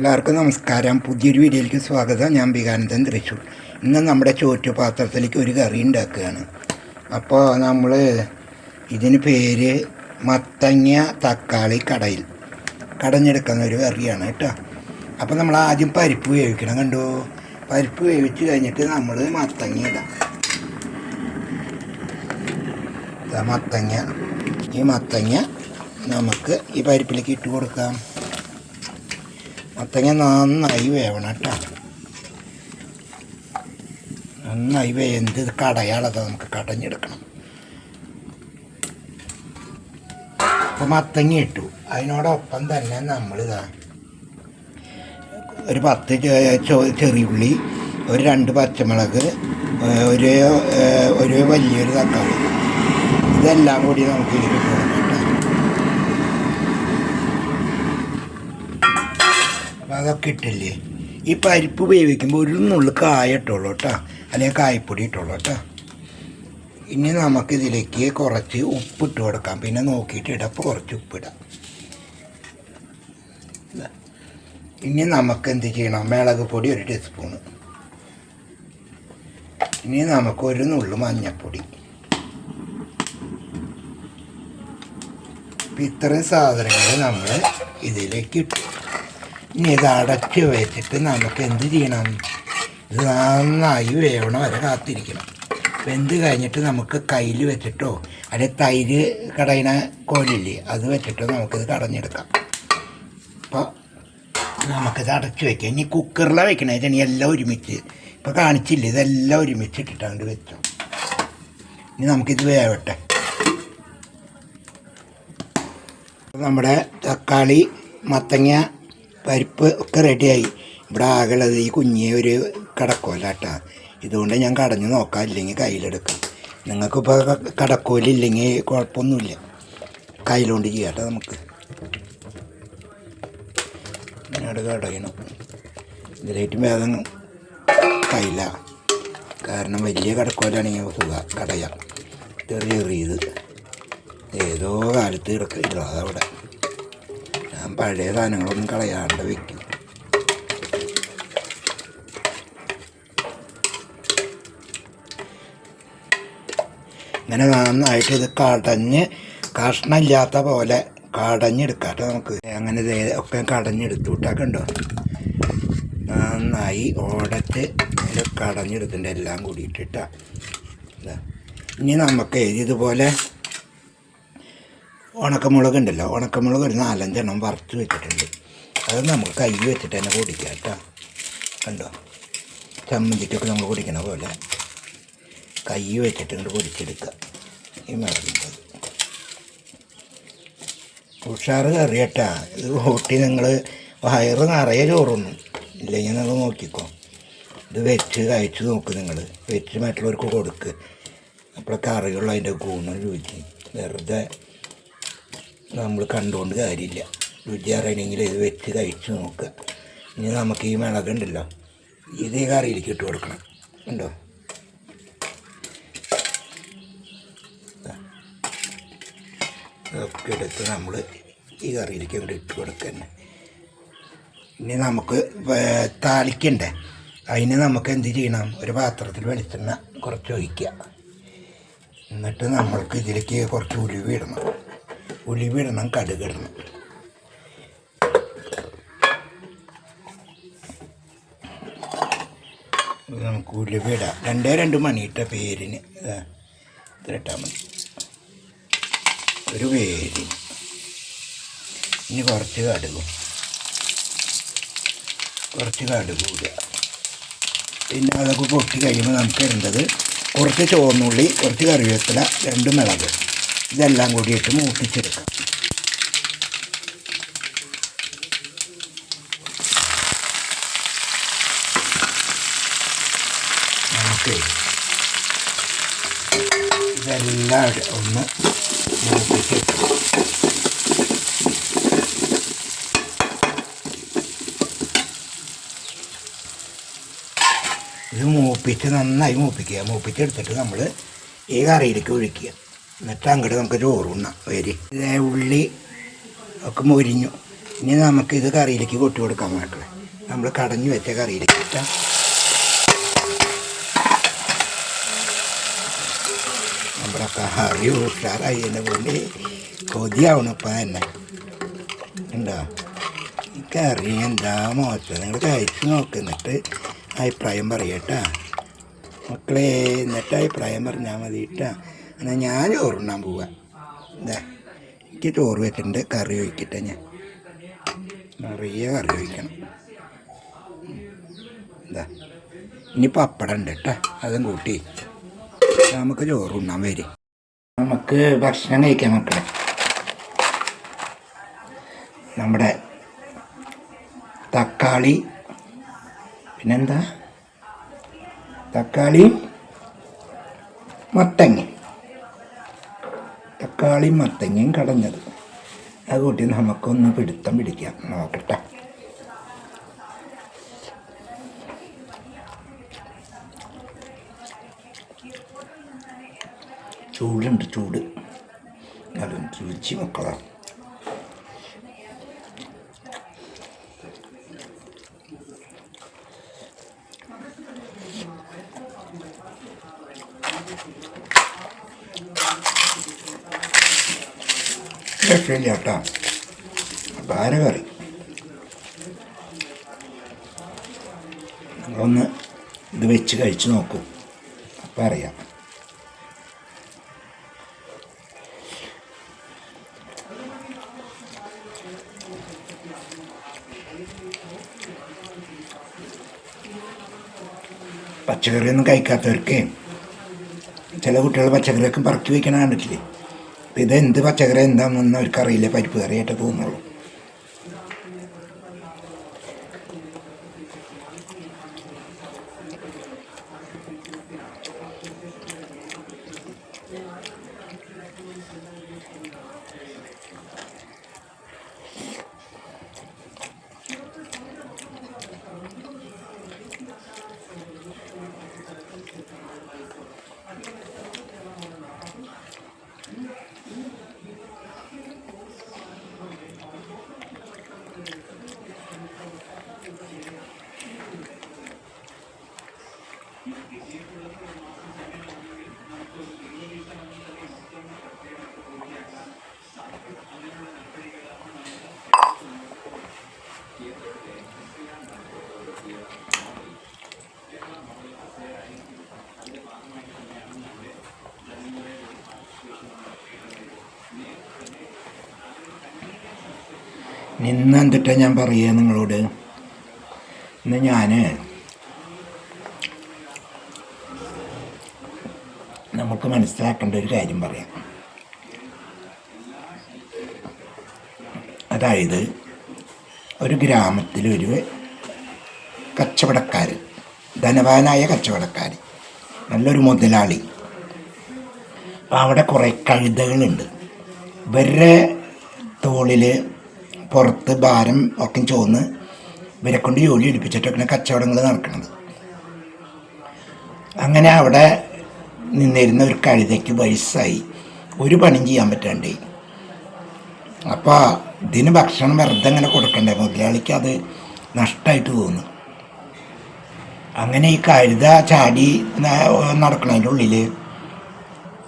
എല്ലാവർക്കും നമസ്കാരം. പുതിയൊരു വീഡിയോയിലേക്ക് സ്വാഗതം. ഞാൻ വികാനന്ദൻ തൃശ്ശൂർ ഇന്ന് നമ്മുടെ ചോറ്റു പാത്രത്തിലേക്ക് ഒരു കറി ഉണ്ടാക്കുകയാണ്. അപ്പോൾ നമ്മൾ ഇതിന് പേര് മത്തങ്ങ തക്കാളി കടയിൽ. കടഞ്ഞെടുക്കുന്ന ഒരു കറിയാണ് കേട്ടോ. അപ്പോൾ നമ്മൾ ആദ്യം പരിപ്പ് വേവിക്കണം കണ്ടോ? പരിപ്പ് വേവിച്ച് കഴിഞ്ഞിട്ട് നമ്മൾ മത്തങ്ങ ഇടാം. മത്തങ്ങ. ഈ മത്തങ്ങ നമുക്ക് ഈ പരിപ്പിലേക്ക് ഇട്ട് കൊടുക്കാം. മത്തങ്ങ നന്നായി വേവണം കേട്ടോ നന്നായി വേന്ത് കടയാളത് നമുക്ക് കടഞ്ഞെടുക്കണം. അപ്പോൾ മത്തങ്ങ ഇട്ടു. അതിനോടൊപ്പം തന്നെ നമ്മളിതാ ഒരു പത്ത് ചെറിയുള്ളി ഒരു രണ്ട് പച്ചമുളക് ഒരു ഒരു വലിയൊരു തക്കാളി. ഇതെല്ലാം കൂടി നമുക്ക് ഇതിൽ കൊടുക്കാം കേട്ടോ അപ്പം അതൊക്കെ ഇട്ടില്ലേ? ഈ പരിപ്പ് വേവിക്കുമ്പോൾ ഒരു നുള്ളു കായ ഇട്ടുള്ളൂ കേട്ടോ അല്ലെങ്കിൽ കായപ്പൊടി ഇട്ടുള്ളൂ കേട്ടോ ഇനി നമുക്കിതിലേക്ക് കുറച്ച് ഉപ്പിട്ട് കൊടുക്കാം. പിന്നെ നോക്കിയിട്ട് ഇടപ്പോൾ കുറച്ച് ഉപ്പിടാം. ഇനി നമുക്ക് എന്ത് ചെയ്യണം? മിളക് പൊടി ഒരു ടീസ്പൂണ് ഇനി നമുക്ക് ഒരു നുള്ളു മഞ്ഞൾപ്പൊടി ഇത്രയും സാധനങ്ങൾ നമ്മൾ ഇതിലേക്ക് ഇട്ടു. ഇനി ഇത് അടച്ച് വെച്ചിട്ട് നമുക്ക് എന്ത് ചെയ്യണം? ഇത് നന്നായി വേവണം വരെ കാത്തിരിക്കണം. വെന്ത് കഴിഞ്ഞിട്ട് നമുക്ക് കയ്യിൽ വെച്ചിട്ടോ അല്ലെങ്കിൽ തൈര് കടയണ കോലില്ലേ അത് വെച്ചിട്ടോ നമുക്കിത് കടഞ്ഞെടുക്കാം. അപ്പോൾ നമുക്കിത് അടച്ച് വെക്കാം. ഇനി കുക്കറിലാണ് വെക്കണേ ഇനി എല്ലാം ഒരുമിച്ച്. ഇപ്പോൾ കാണിച്ചില്ല ഇതെല്ലാം ഒരുമിച്ച് ഇട്ടിട്ടാണ്ട് വെച്ചോ. ഇനി നമുക്കിത് വേവട്ടെ. നമ്മുടെ തക്കാളി മത്തങ്ങ പരിപ്പ് ഒക്കെ റെഡിയായി. ഇവിടെ ആകെയുള്ളത് ഈ കുഞ്ഞിയെ ഒരു കടക്കോല കേട്ടാ ഇതുകൊണ്ട് ഞാൻ കടഞ്ഞു നോക്കാം ഇല്ലെങ്കിൽ കയ്യിലെടുക്കാം. നിങ്ങൾക്കിപ്പോൾ കടക്കോലില്ലെങ്കിൽ കുഴപ്പമൊന്നുമില്ല. കയ്യിലുകൊണ്ട് ചെയ്യാം നമുക്ക്. ഇങ്ങോട്ട് കടയണം. ഇതിലേറ്റും വേദം കയ്യില. കാരണം വലിയ കടക്കോലാണെങ്കിൽ സുഖ. കടയാം. ചെറിയ ചെറിയത് ഏതോ കാലത്ത് കിടക്കില്ല അതവിടെ പഴയ സാധനങ്ങളൊന്നും കളയാണ്ട് വെക്കും. ഇങ്ങനെ നന്നായിട്ട് ഇത് കടഞ്ഞ് കഷ്ണമില്ലാത്ത പോലെ കടഞ്ഞെടുക്കാട്ടോ നമുക്ക്. അങ്ങനെ ഒക്കെ കടഞ്ഞെടുത്തു വിട്ടൊക്കെ ഉണ്ടോ നന്നായി ഓടത്ത് കടഞ്ഞെടുത്തിട്ടുണ്ട് എല്ലാം കൂടിയിട്ടിട്ടാ. ഇനി നമുക്ക് ഇതുപോലെ ഉണക്കമുളക് ഉണ്ടല്ലോ ഉണക്കമുളക് ഒരു നാലഞ്ചെണ്ണം വറുത്ത് വെച്ചിട്ടുണ്ട്. അത് നമുക്ക് കൈ വെച്ചിട്ട് തന്നെ പൊടിക്കാം കേട്ടോ. കണ്ടോ? ചമ്മന്തിക്കൊക്കെ നമ്മൾ പൊടിക്കണ പോലെ കൈ വെച്ചിട്ട് ഇങ്ങോട്ട് പൊടിച്ചെടുക്കുക. ഈ മറന്നത് ഉഷാറ് കറി ഇത് കൂട്ടി നിങ്ങൾ വയറ് നിറയെ ചോറൊന്നും ഇല്ലെങ്കിൽ നിങ്ങൾ നോക്കിക്കോ. ഇത് വെച്ച് കഴിച്ച് നോക്ക് നിങ്ങൾ. വെച്ച് മറ്റുള്ളവർക്ക് കൊടുക്ക്. അപ്പോഴൊക്കെ അറിയുള്ളൂ അതിന്റെ ഗുണം ചോദിക്കും. വെറുതെ നമ്മൾ കണ്ടുകൊണ്ട് കാര്യമില്ല. രുചി അറിയണമെങ്കിൽ ഇത് വെച്ച് കഴിച്ച് നോക്കുക ഇനി നമുക്ക് ഈ മിളകുണ്ടല്ലോ ഇത് ഈ കറിയിലേക്ക് ഇട്ട് കൊടുക്കണം. ഉണ്ടോ? ഒക്കെ എടുത്ത് നമ്മൾ ഈ കറിയിലേക്ക് ഇവിടെ ഇട്ട് കൊടുക്കുക തന്നെ ഇനി നമുക്ക് താളിക്കണ്ടേ? അതിന് നമുക്ക് എന്ത് ചെയ്യണം? ഒരു പാത്രത്തിൽ വെളിച്ചെണ്ണ കുറച്ച് ഒഴിക്കുക. എന്നിട്ട് നമ്മൾക്ക് ഇതിലേക്ക് കുറച്ച് ഉലുവ ഇടണം. ഉലുവ കടുകിടണം നമുക്ക് ഉലുവിടാം. രണ്ടേ രണ്ട് മണിയിട്ട പേരിന് ഇതാ ഇതിട്ടാൽ മതി. ഒരു പേരിന്. ഇനി കുറച്ച് കടുകും. കുറച്ച് കടുക് പിന്നെ അതൊക്കെ പൊട്ടി കഴിയുമ്പോൾ നമുക്ക് ഇടേണ്ടത് കുറച്ച് ചോന്നുള്ളി കുറച്ച് കറിവേപ്പില രണ്ട് മിളക്. ഇതെല്ലാം കൂടിയിട്ട് മൂപ്പിച്ചെടുക്കാം. നമുക്ക് ഇതെല്ലാം ഒന്ന് മൂപ്പിച്ചെടുക്കാം. ഇത് മൂപ്പിച്ച് നന്നായി മൂപ്പിക്കുക. മൂപ്പിച്ചെടുത്തിട്ട് നമ്മൾ ഈ കറിയിലേക്ക് ഒഴിക്കുക. എന്നിട്ട് അങ്ങോട്ട് നമുക്ക് ചോറ് ഉണ്ണാം വരി. ഇതേ ഉള്ളി ഒക്കെ മൊരിഞ്ഞു. ഇനി നമുക്ക് ഇത് കറിയിലേക്ക് കൊട്ടി കൊടുക്കാൻ മക്കളെ. നമ്മൾ കടഞ്ഞു വെച്ച കറിയിലേക്ക് ഇട്ടാം. നമ്മുടെ കറി ഉഷാറായി എന്നെ പോലെ കൊതിയാവണപ്പം തന്നെ. ഉണ്ടോ കറി എന്താ മോശം? നിങ്ങൾ കഴിച്ച് നോക്ക് എന്നിട്ട് അഭിപ്രായം പറയട്ടാ മക്കളെ എന്നിട്ട് അഭിപ്രായം പറഞ്ഞാൽ മതി എന്നാൽ ഞാൻ ചോറുണ്ണാൻ പോവാ. എന്താ എനിക്ക് ചോറ് വെച്ചിട്ടുണ്ട് കറി ഒഴിക്കട്ടെ ഞാൻ. നിറയെ കറി ഒഴിക്കണം എന്താ ഇനി പപ്പടം ഉണ്ട് കേട്ടോ. അതും കൂട്ടി നമുക്ക് ചോറുണ്ണാൻ വരും. നമുക്ക് ഭക്ഷണം കഴിക്കാം മക്കളെ. നമ്മുടെ തക്കാളി പിന്നെന്താ? തക്കാളിയും മത്തങ്ങ. തക്കാളിയും മത്തങ്ങയും കടഞ്ഞത്. അത് കൂട്ടി നമുക്കൊന്ന് പിടുത്തം പിടിക്കാം. നോക്കട്ടെ. ചൂടുണ്ട് ചൂട്. അതും രുചി മക്കളാ. രക്ഷയില്ല കേട്ടോ പാരകറി ഒന്ന് ഇത് വെച്ച് കഴിച്ച് നോക്കൂ. അപ്പം അറിയാം. പച്ചക്കറിയൊന്നും കഴിക്കാത്തവർക്ക് ചില കുട്ടികൾ പച്ചക്കറിയൊക്കെ പറക്കി വയ്ക്കണ കണ്ടിട്ടില്ലേ? അപ്പം ഇത് എന്ത് പച്ചക്കറി എന്താണെന്നൊന്നും അവർക്കറിയില്ല. പരിപ്പ് കറിയായിട്ട് തോന്നുള്ളൂ. ഇന്ന് എന്തിട്ടാ ഞാൻ പറയുക നിങ്ങളോട്? ഇന്ന് ഞാൻ നമുക്ക് മനസ്സിലാക്കേണ്ട ഒരു കാര്യം പറയാം. അതായത് ഒരു ഗ്രാമത്തിൽ ഒരു കച്ചവടക്കാർ ധനവാനായ കച്ചവടക്കാർ നല്ലൊരു മുതലാളി. അവിടെ കുറേ കഴുതകളുണ്ട്. ഇവരുടെ തോളിൽ പുറത്ത് ഭാരം ഒക്കെ ചോന്ന് ഇവരെ ജോലി എടുപ്പിച്ചിട്ടൊക്കെ കച്ചവടങ്ങൾ നടക്കുന്നത്. അങ്ങനെ അവിടെ നിന്നിരുന്ന ഒരു കഴുതയ്ക്ക് വയസ്സായി. ഒരു പണിയും ചെയ്യാൻ പറ്റാണ്ടേ അപ്പോൾ ഇതിന് ഭക്ഷണം വെറുതെ അങ്ങനെ കൊടുക്കണ്ടേ? മുതലാളിക്ക് അത് നഷ്ടമായിട്ട് തോന്നുന്നു അങ്ങനെ ഈ കഴുത ചാടി നടക്കണതിന്റെ ഉള്ളിൽ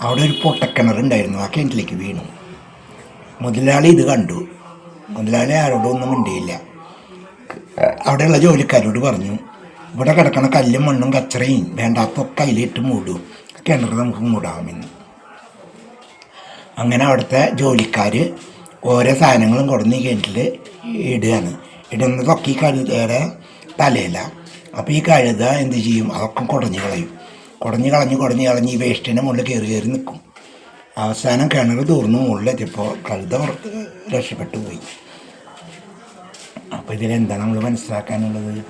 അവിടെ ഒരു പൊട്ടക്കിണറുണ്ടായിരുന്നു. ആ കിണറ്റിലേക്ക് വീണു. മുതലാളി ഇത് കണ്ടു. മുതലാളി ആരോടും ഒന്നും മിണ്ടിയില്ല. അവിടെയുള്ള ജോലിക്കാരോട് പറഞ്ഞു ഇവിടെ കിടക്കണ കല്ലും മണ്ണും കച്ചറയും വേണ്ടാത്തൊക്കെ അതിലിട്ട് മൂടും. കിണർ നമുക്ക് മൂടാമെന്ന്. അങ്ങനെ അവിടുത്തെ ജോലിക്കാർ ഓരോ സാധനങ്ങളും കൊടുന്ന് കിണറ്റിൽ ഇടുകയാണ്. ഇടുന്നതൊക്കെ ഈ കഴുതയുടെ തലയില. അപ്പോൾ ഈ കഴുത എന്ത് ചെയ്യും? അതൊക്കെ കുടഞ്ഞു കളയും. കുടഞ്ഞു കളഞ്ഞ് കുടഞ്ഞു കളഞ്ഞ് ഈ വേസ്റ്റിന്റെ മുകളിൽ കയറി കയറി നിൽക്കും. അവസാനം കിണർ തൂർന്ന് മുകളിലെത്തിയപ്പോൾ കഴുത രക്ഷപ്പെട്ടു പോയി. അപ്പോൾ ഇതിലെന്താ നമ്മൾ മനസ്സിലാക്കാനുള്ളത്?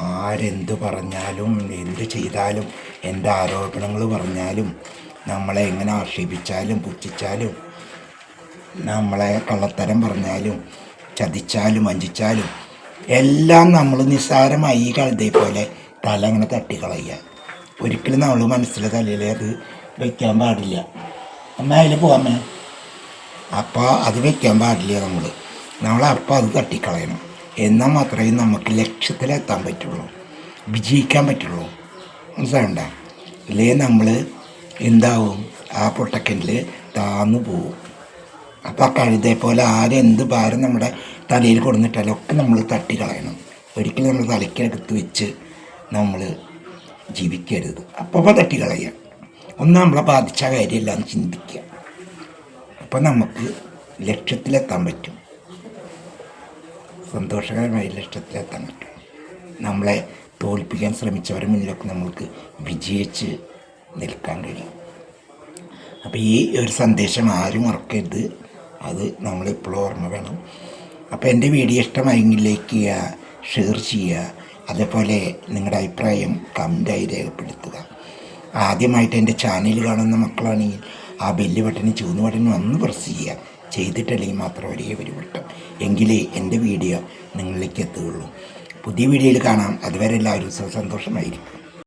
ആരെന്ത് പറഞ്ഞാലും എന്ത് ചെയ്താലും എന്ത് ആരോപണങ്ങൾ പറഞ്ഞാലും നമ്മളെ എങ്ങനെ ആക്ഷേപിച്ചാലും പുച്ഛിച്ചാലും നമ്മളെ കള്ളത്തരം പറഞ്ഞാലും ചതിച്ചാലും വഞ്ചിച്ചാലും എല്ലാം നമ്മൾ നിസ്സാരമായി ഈ കഴുതയെ പോലെ തല അങ്ങനെ തട്ടിക്കളയുക. ഒരിക്കലും നമ്മൾ മനസ്സിലെ തലയിൽ അത് വയ്ക്കാൻ പാടില്ല. അമ്മ അതിൽ പോവാമ്മേ അപ്പോൾ അത് വെക്കാൻ പാടില്ല നമ്മൾ നമ്മളപ്പോൾ അത് തട്ടിക്കളയണം എന്നാൽ മാത്രമേ നമുക്ക് ലക്ഷ്യത്തിലെത്താൻ പറ്റുള്ളൂ. വിജയിക്കാൻ പറ്റുള്ളൂ. മനസ്സിലാവണ്ട? അല്ലേ നമ്മൾ എന്താവും? ആ പൊട്ടക്കനിൽ താന്നു പോവും. അപ്പോൾ ആ കഴുതയെ പോലെ ആരും എന്ത് ഭാരം നമ്മുടെ തലയിൽ കൊടുന്നിട്ടാലും ഒക്കെ നമ്മൾ തട്ടിക്കളയണം. ഒരിക്കലും നമ്മൾ തലയ്ക്കകത്ത് വെച്ച് നമ്മൾ ജീവിക്കരുത്. അപ്പോൾ തട്ടിക്കളയുക ഒന്ന് നമ്മളെ ബാധിച്ച കാര്യമില്ല എന്ന് ചിന്തിക്കുക. അപ്പം നമുക്ക് ലക്ഷ്യത്തിലെത്താൻ പറ്റും. സന്തോഷകരമായ ലക്ഷ്യത്തിലെത്താൻ പറ്റും. നമ്മളെ തോൽപ്പിക്കാൻ ശ്രമിച്ചവരെ മുന്നിലൊക്കെ നമ്മൾക്ക് വിജയിച്ച് നിൽക്കാൻ കഴിയും. അപ്പോൾ ഈ ഒരു സന്ദേശം ആരും മറക്കരുത്. അത് നമ്മളിപ്പോഴും ഓർമ്മ വേണം. അപ്പോൾ എന്റെ വീഡിയോ ഇഷ്ടമായെങ്കിൽ ലൈക്ക് ചെയ്യുക ഷെയർ ചെയ്യുക. അതേപോലെ നിങ്ങളുടെ അഭിപ്രായം കമന്റായി രേഖപ്പെടുത്തുക. ആദ്യമായിട്ട് എന്റെ ചാനൽ കാണുന്ന മക്കളാണെങ്കിൽ ആ ബെല്ല് ബട്ടനും ചൂന്ന് ബട്ടനും ഒന്ന് പ്രസ് ചെയ്യുക. ചെയ്തിട്ടില്ലെങ്കിൽ മാത്രം ഒരേ ഒരു വട്ടം. എങ്കിലേ എന്റെ വീഡിയോ നിങ്ങളിലേക്ക് എത്തുകയുള്ളൂ. പുതിയ വീഡിയോയിൽ കാണാം. അതുവരെ എല്ലാവരും സന്തോഷമായിരിക്കും.